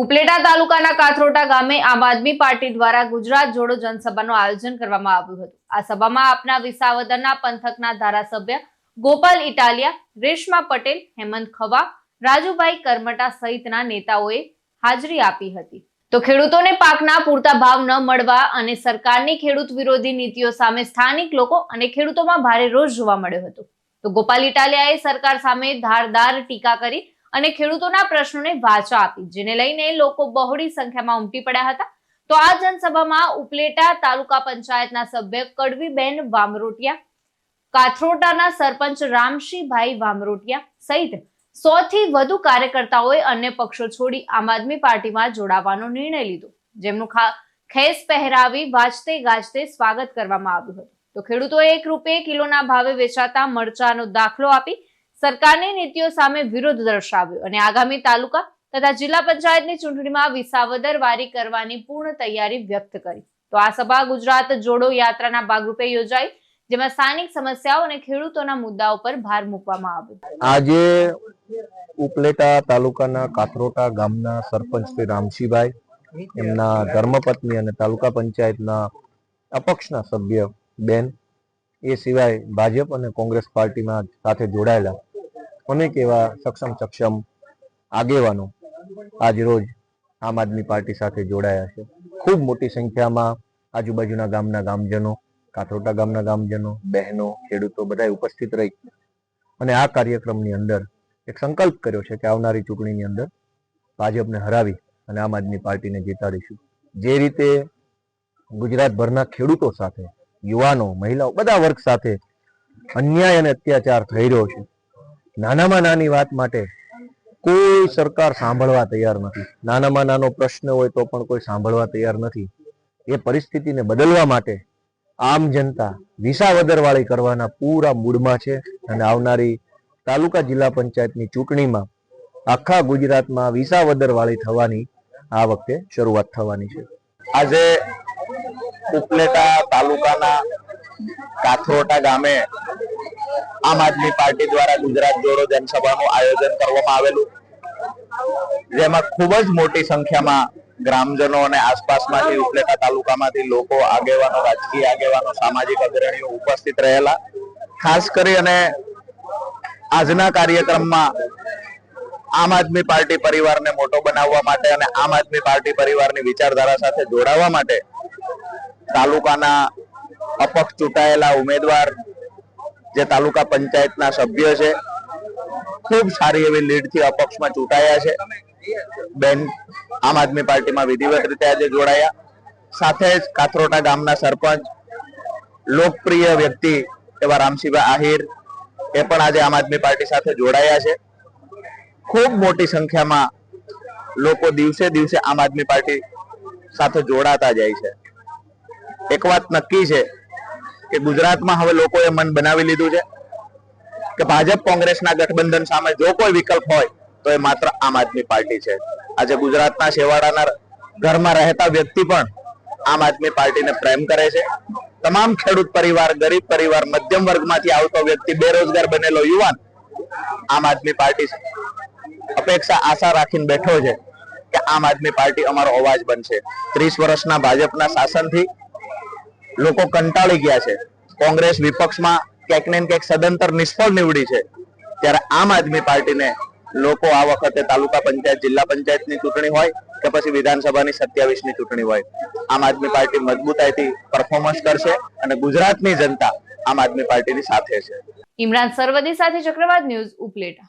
ઉપલેટા તાલુકાના કાથરોટા ગામે આમ આદમી પાર્ટી દ્વારા ગુજરાત જોડો જનસભાનું આયોજન કરવામાં આવ્યું હતું. આ સભામાં આપના વિસાવદરના પંથકના ધારાસભ્ય ગોપાલ ઇટાલિયા, રેશમા પટેલ, હેમંત ખવા, રાજુભાઈ કરમટા સહિતના નેતાઓએ હાજરી આપી હતી. તો ખેડૂતોને પાકના પૂરતા ભાવ ન મળવા અને સરકારની ખેડૂત વિરોધી નીતિઓ સામે સ્થાનિક લોકો અને ખેડૂતોમાં ભારે રોષ જોવા મળ્યો હતો. તો ગોપાલ ઇટાલિયાએ સરકાર સામે ધારદાર ટીકા કરી અને ખેડૂતોના પ્રશ્નોને વાચા આપી, જેને લઈને લોકો બહોળી સંખ્યામાં ઉમટી પડ્યા હતા. તો આ જનસભામાં ઉપલેટા તાલુકા પંચાયતના સભ્ય કડવીબેન વામરોટિયા, કાથરોટાના સરપંચ રામશીભાઈ વામરોટિયા સહિત સો થી વધુ કાર્યકર્તાઓએ અન્ય પક્ષો છોડી આમ આદમી પાર્ટીમાં જોડાવાનો નિર્ણય લીધો, જેમનું ખેસ પહેરાવી વાજતે ગાજતે સ્વાગત કરવામાં આવ્યું હતું. તો ખેડૂતોએ એક રૂપિયે કિલોના ભાવે વેચાતા મરચાનો દાખલો આપી સરકારની નીતિઓ સામે વિરોધ દર્શાવ્યો અને આગામી તાલુકા તથા જિલ્લા પંચાયતની ચૂંટણીમાં વિસાવદર વારી કરવાની પૂર્ણ તૈયારી વ્યક્ત કરી. તો આ સભા ગુજરાત જોડો યાત્રાના ભાગરૂપે યોજાઈ, જેમાં સ્થાનિક સમસ્યાઓ અને ખેડૂતોના મુદ્દાઓ પર ભાર મૂકવામાં આવ્યો. આજે ઉપલેટા તાલુકાના કાથરોટા ગામના સરપંચ શ્રી રામશીભાઈ એમના ધર્મપત્ની અને તાલુકા પંચાયતના અપક્ષના સભ્ય બેન, એ સિવાય ભાજપ અને કોંગ્રેસ પાર્ટીમાં સાથે જોડાયેલા અનેક એવા સક્ષમ સક્ષમ આગેવાનો આજ રોજ આમ આદમી પાર્ટી સાથે જોડાયા છે. ખૂબ મોટી સંખ્યામાં આજુબાજુના ગામના ગામજનો, કાથરોટા ગામના ગામજનો, બહેનો, ખેડૂતો બધા ઉપસ્થિત રહી અને આ કાર્યક્રમની અંદર એક સંકલ્પ કર્યો છે કે આવનારી ચૂંટણીની અંદર ભાજપને હરાવી અને આમ આદમી પાર્ટીને જીતાડીશું. જે રીતે ગુજરાતભરના ખેડૂતો સાથે, યુવાનો, મહિલાઓ બધા વર્ગ સાથે અન્યાય અને અત્યાચાર થઈ રહ્યો છે. નાનામાં નાની વાત માટે કોઈ સરકાર સાંભળવા તૈયાર નથી. નાનામાં નાનો પ્રશ્ન હોય તો પણ કોઈ સાંભળવા તૈયાર નથી. એ પરિસ્થિતિને બદલવા માટે આમ જનતા વિસાવદરવાળી કરવાના પૂરા મૂડમાં છે અને આવનારી તાલુકા જિલ્લા પંચાયતની ચૂંટણીમાં આખા ગુજરાતમાં વિસાવદરવાળી થવાની આ વખતે શરૂઆત થવાની છે. આજે ઉપલેટા તાલુકાના કાથરોટા ગામે આમ આદમી પાર્ટી દ્વારા ગુજરાત જોડો જનસભાનું આયોજન કરવામાં આવેલું. જેમાં ખૂબ જ મોટી સંખ્યામાં ગ્રામજનો અને આસપાસમાંથી ઉપલેટા તાલુકામાંથી લોકો, આગેવાનો, રાજકીય આગેવાનો, સામાજિક અગ્રણીઓ ઉપસ્થિત રહેલા. ખાસ કરી અને આજના કાર્યક્રમમાં આમ આદમી પાર્ટી પરિવારને મોટો બનાવવા માટે અને આમ આદમી પાર્ટી પરિવારની વિચારધારા સાથે જોડાવા માટે તાલુકાના અપક્ષ ચૂંટાયેલા ઉમેદવાર જે તાલુકા પંચાયતના સભ્ય છે. ખૂબ સારી એવી લીડથી અપક્ષમાં ચૂંટાયા છે. બેન, આમ આદમી પાર્ટીમાં વિધિવત રીતે આજે જોડાયા. સાથે જ કાથરોટા ગામના સરપંચ, લોકપ્રિય વ્યક્તિ એવા રામસિંહભાઈ આહિર એ પણ આજે આમ આદમી પાર્ટી સાથે જોડાયા છે. ખૂબ મોટી સંખ્યામાં લોકો દિવસે દિવસે આમ આદમી પાર્ટી સાથે જોડાતા જાય છે. એક વાત નક્કી છે કે ગુજરાતમાં હવે લોકોએ મન બનાવી લીધું છે કે ભાજપ કોંગ્રેસના ગઠબંધન સામે જો કોઈ વિકલ્પ હોય, તો એ માત્ર આમ આદમી પાર્ટી છે. આજે ગુજરાતના છેવાડાના ઘરમાં રહેતા વ્યક્તિ પણ આમ આદમી પાર્ટીને પ્રેમ કરે છે. તમામ ખેડૂત પરિવાર, ગરીબ પરિવાર, મધ્યમ વર્ગમાંથી આવતો વ્યક્તિ બેરોજગાર બનેલો યુવાન આમ આદમી પાર્ટી અપેક્ષા આશા રાખીને બેઠો છે કે આમ આદમી પાર્ટી અમારો અવાજ બનશે. ત્રીસ વર્ષના ભાજપના શાસનથી લોકો કંટાળી ગયા છે. કોંગ્રેસ વિપક્ષમાં ક્યાંક ને ક્યાંક સદંતર નિષ્ફળ નીવડી છે. ત્યારે આમ આદમી પાર્ટીને લોકો આ વખતે તાલુકા પંચાયત, જિલ્લા પંચાયતની ચૂંટણી હોય કે પછી વિધાનસભાની સત્યાવીસની ચૂંટણી હોય. આમ આદમી પાર્ટી મજબૂતાઈથી પરફોર્મન્સ કરશે અને ગુજરાતની જનતા આમ આદમી પાર્ટીની સાથે છે. ઇમરાન સરવદી સાથે ચક્રવાત ન્યૂઝ, ઉપલેટા.